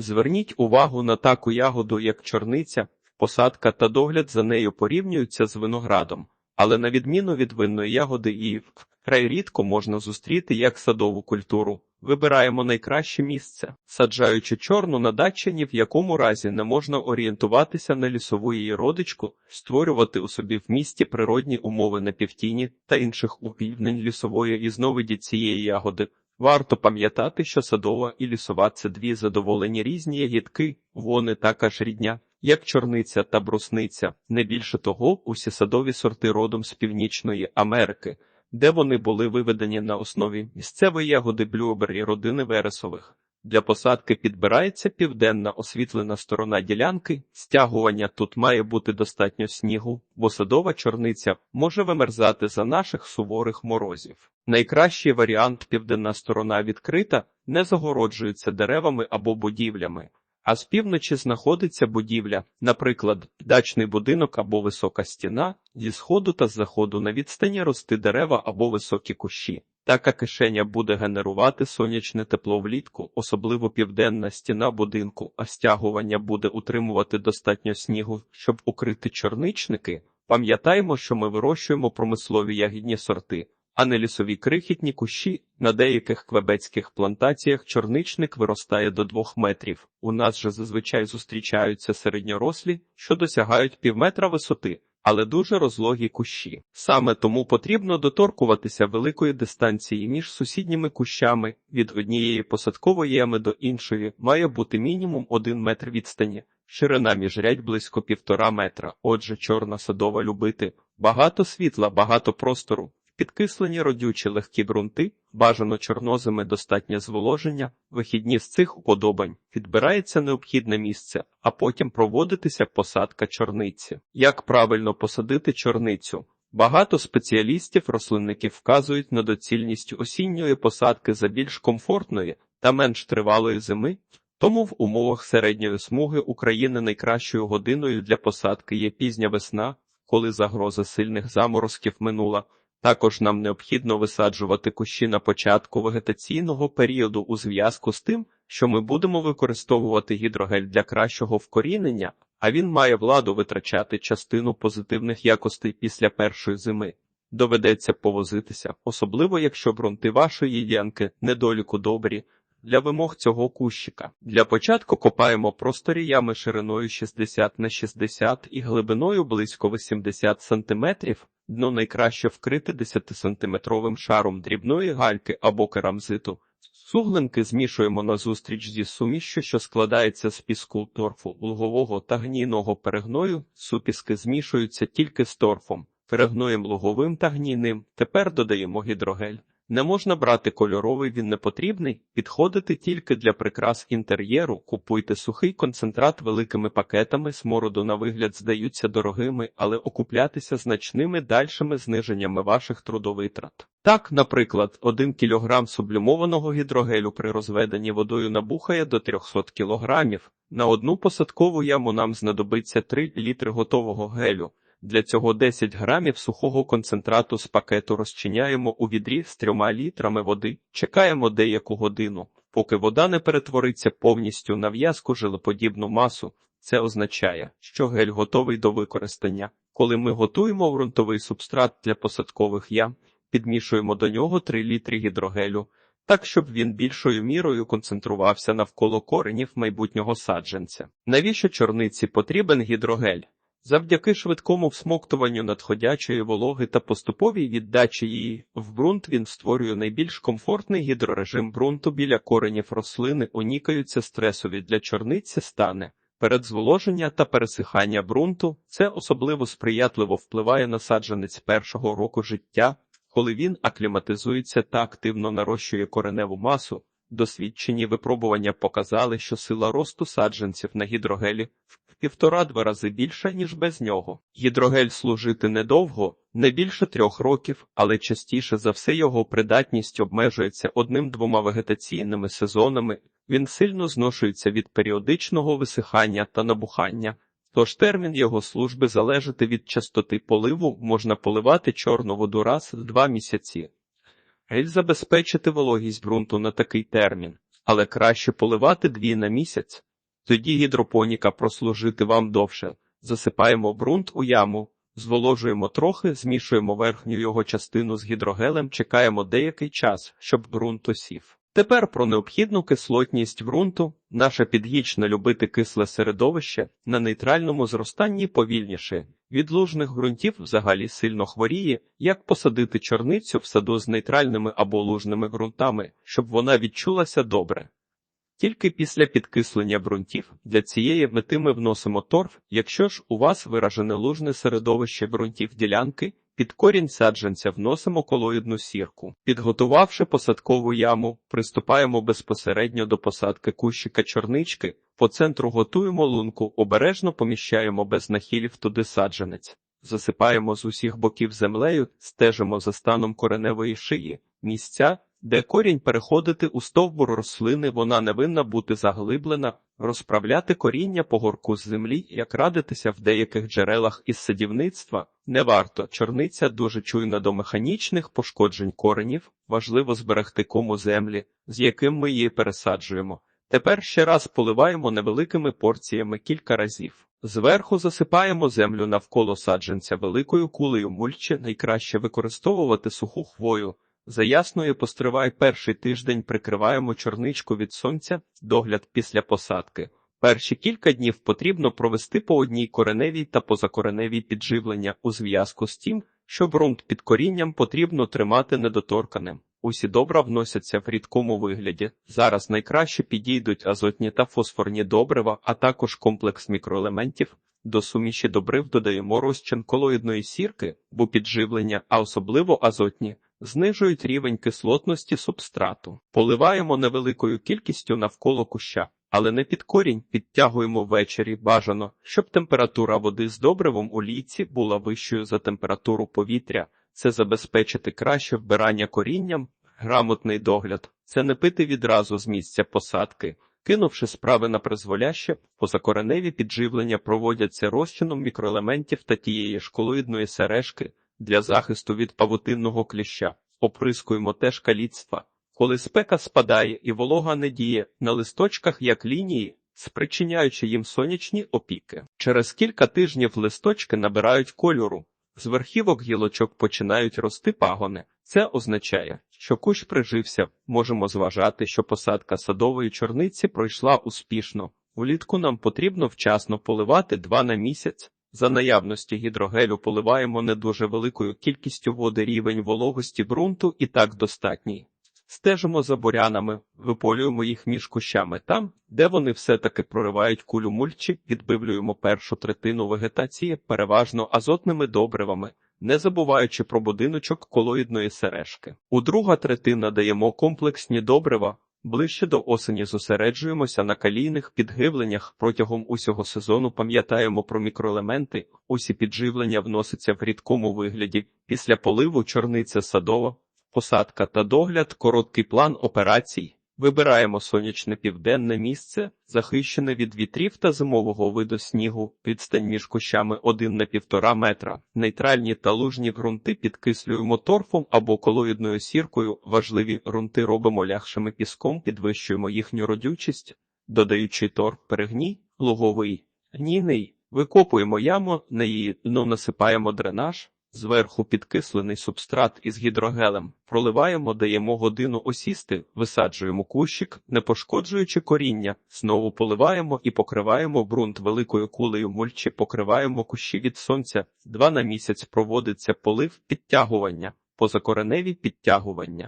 Зверніть увагу на таку ягоду, як чорниця, посадка та догляд за нею порівнюються з виноградом, але на відміну від винної ягоди її вкрай рідко можна зустріти як садову культуру. Вибираємо найкраще місце, саджаючи чорну на дачі ні в якому разі не можна орієнтуватися на лісову її родичку, створювати у собі в місті природні умови на півтіні та інших упівнень лісової ізновиді цієї ягоди. Варто пам'ятати, що садова і лісова це дві задоволені різні ягідки, вони також рідня, як чорниця та брусниця. Не більше того, усі садові сорти родом з Північної Америки, де вони були виведені на основі місцевої ягоди блюбері родини вересових. Для посадки підбирається південна освітлена сторона ділянки. Стягування тут має бути достатньо снігу, бо садова чорниця може вимерзати за наших суворих морозів. Найкращий варіант південна сторона відкрита, не загороджується деревами або будівлями. А з півночі знаходиться будівля, наприклад, дачний будинок або висока стіна, зі сходу та з заходу на відстані рости дерева або високі кущі. Така кишеня буде генерувати сонячне тепло влітку, особливо південна стіна будинку, а стягування буде утримувати достатньо снігу, щоб укрити чорничники. Пам'ятаємо, що ми вирощуємо промислові ягідні сорти, а не лісові крихітні кущі. На деяких квебецьких плантаціях чорничник виростає до двох метрів. У нас же зазвичай зустрічаються середньорослі, що досягають півметра висоти, але дуже розлогі кущі. Саме тому потрібно доторкуватися великої дистанції між сусідніми кущами від однієї посадкової ями до іншої має бути мінімум один метр відстані. Ширина міжрядь близько півтора метра. Отже, чорна садова любити. Багато світла, багато простору. Підкислені родючі легкі ґрунти, бажано чорнозими достатнє зволоження, вихідні з цих уподобань, підбирається необхідне місце, а потім проводитися посадка чорниці. Як правильно посадити чорницю? Багато спеціалістів рослинників вказують на доцільність осінньої посадки за більш комфортної та менш тривалої зими, тому в умовах середньої смуги України найкращою годиною для посадки є пізня весна, коли загроза сильних заморозків минула. Також нам необхідно висаджувати кущі на початку вегетаційного періоду у зв'язку з тим, що ми будемо використовувати гідрогель для кращого вкорінення, а він має владу витрачати частину позитивних якостей після першої зими. Доведеться повозитися, особливо якщо ґрунти вашої ділянки недоліку добрі. Для вимог цього кущика. Для початку копаємо просторі ями шириною 60 на 60 і глибиною близько 80 см. Дно найкраще вкрите 10-сантиметровим шаром дрібної гальки або керамзиту. Суглинки змішуємо назустріч зі сумішшю, що складається з піску торфу, лугового та гнійного перегною. Супіски змішуються тільки з торфом, перегноєм луговим та гнійним. Тепер додаємо гідрогель. Не можна брати кольоровий, він не потрібний, підходити тільки для прикрас інтер'єру, купуйте сухий концентрат великими пакетами, смороду на вигляд здаються дорогими, але окуплятися значними дальшими зниженнями ваших трудовитрат. Так, наприклад, 1 кг сублімованого гідрогелю при розведенні водою набухає до 300 кг. На одну посадкову яму нам знадобиться 3 літри готового гелю. Для цього 10 грамів сухого концентрату з пакету розчиняємо у відрі з трьома літрами води, чекаємо деяку годину, поки вода не перетвориться повністю на в'язку жилеподібну масу. Це означає, що гель готовий до використання. Коли ми готуємо ґрунтовий субстрат для посадкових ям, підмішуємо до нього 3 літри гідрогелю, так щоб він більшою мірою концентрувався навколо коренів майбутнього саджанця. Навіщо чорниці потрібен гідрогель? Завдяки швидкому всмоктуванню надходячої вологи та поступовій віддачі її в ґрунт він створює найбільш комфортний гідрорежим ґрунту біля коренів рослини, унікаються стресові для чорниці стани. Передзволоження та пересихання ґрунту це особливо сприятливо впливає на саджанець першого року життя, коли він акліматизується та активно нарощує кореневу масу. Досвідчені випробування показали, що сила росту саджанців на гідрогелі в півтора-два рази більша, ніж без нього. Гідрогель служити недовго, не більше трьох років, але частіше за все його придатність обмежується одним-двома вегетаційними сезонами. Він сильно зношується від періодичного висихання та набухання. Тож термін його служби залежати від частоти поливу можна поливати чорну воду раз в два місяці. Гель забезпечити вологість ґрунту на такий термін, але краще поливати дві на місяць. Тоді гідропоніка прослужити вам довше. Засипаємо ґрунт у яму, зволожуємо трохи, змішуємо верхню його частину з гідрогелем, чекаємо деякий час, щоб ґрунт осів. Тепер про необхідну кислотність ґрунту. Наше підгічне любити кисле середовище на нейтральному зростанні повільніше. Від лужних ґрунтів взагалі сильно хворіє, як посадити чорницю в саду з нейтральними або лужними ґрунтами, щоб вона відчулася добре. Тільки після підкислення ґрунтів для цієї мети ми вносимо торф, якщо ж у вас виражене лужне середовище ґрунтів ділянки, під корінь саджанця вносимо колоїдну сірку. Підготувавши посадкову яму, приступаємо безпосередньо до посадки кущика чорнички, по центру готуємо лунку, обережно поміщаємо без нахилів туди саджанець. Засипаємо з усіх боків землею, стежимо за станом кореневої шиї, місця, де корінь переходити у стовбур рослини, вона не винна бути заглиблена, розправляти коріння по горку з землі, як радитися в деяких джерелах із садівництва, не варто. Чорниця дуже чуйна до механічних пошкоджень коренів, важливо зберегти кому землі, з яким ми її пересаджуємо. Тепер ще раз поливаємо невеликими порціями кілька разів. Зверху засипаємо землю навколо саджанця великою кулею мульчі, найкраще використовувати суху хвою. За ясною постривай перший тиждень прикриваємо чорничку від сонця, догляд після посадки. Перші кілька днів потрібно провести по одній кореневій та позакореневій підживлення у зв'язку з тим, що ґрунт під корінням потрібно тримати недоторканим. Усі добра вносяться в рідкому вигляді. Зараз найкраще підійдуть азотні та фосфорні добрива, а також комплекс мікроелементів. До суміші добрив додаємо розчин колоїдної сірки, бо підживлення, а особливо азотні, знижують рівень кислотності субстрату. Поливаємо невеликою кількістю навколо куща, але не під корінь, підтягуємо ввечері. Бажано, щоб температура води з добривом у лійці була вищою за температуру повітря. Це забезпечити краще вбирання корінням, грамотний догляд, це не пити відразу з місця посадки. Кинувши справи на призволяще, позакореневі підживлення проводяться розчином мікроелементів та тієї ж колоїдної сережки для захисту від павутинного кліща. Оприскуємо теж каліцтва. Коли спека спадає і волога не діє на листочках як лінії, спричиняючи їм сонячні опіки. Через кілька тижнів листочки набирають кольору. З верхівок гілочок починають рости пагони. Це означає, що кущ прижився. Можемо зважати, що посадка садової чорниці пройшла успішно. Улітку нам потрібно вчасно поливати два на місяць. За наявності гідрогелю поливаємо не дуже великою кількістю води рівень вологості ґрунту і так достатній. Стежимо за бурянами, виполюємо їх між кущами там, де вони все-таки проривають кулю мульчі, відбивлюємо першу третину вегетації переважно азотними добривами, не забуваючи про будиночок колоїдної сережки. У друга третина даємо комплексні добрива. Ближче до осені зосереджуємося на калійних підгивленнях протягом усього сезону. Пам'ятаємо про мікроелементи. Усі підживлення вносяться в рідкому вигляді. Після поливу чорниця садова, посадка та догляд, короткий план операцій. Вибираємо сонячне південне місце, захищене від вітрів та зимового виду снігу, підстань між кущами 1 на 1,5 метра. Нейтральні та лужні ґрунти підкислюємо торфом або колоїдною сіркою. Важливі ґрунти робимо лягшими піском, підвищуємо їхню родючість, додаючи торф перегній, луговий, гнійний. Викопуємо яму, на її дно насипаємо дренаж. Зверху підкислений субстрат із гідрогелем. Проливаємо, даємо годину осісти, висаджуємо кущик, не пошкоджуючи коріння. Знову поливаємо і покриваємо ґрунт великою кулею мульчі, покриваємо кущі від сонця. Два на місяць проводиться полив підтягування, позакореневі підтягування.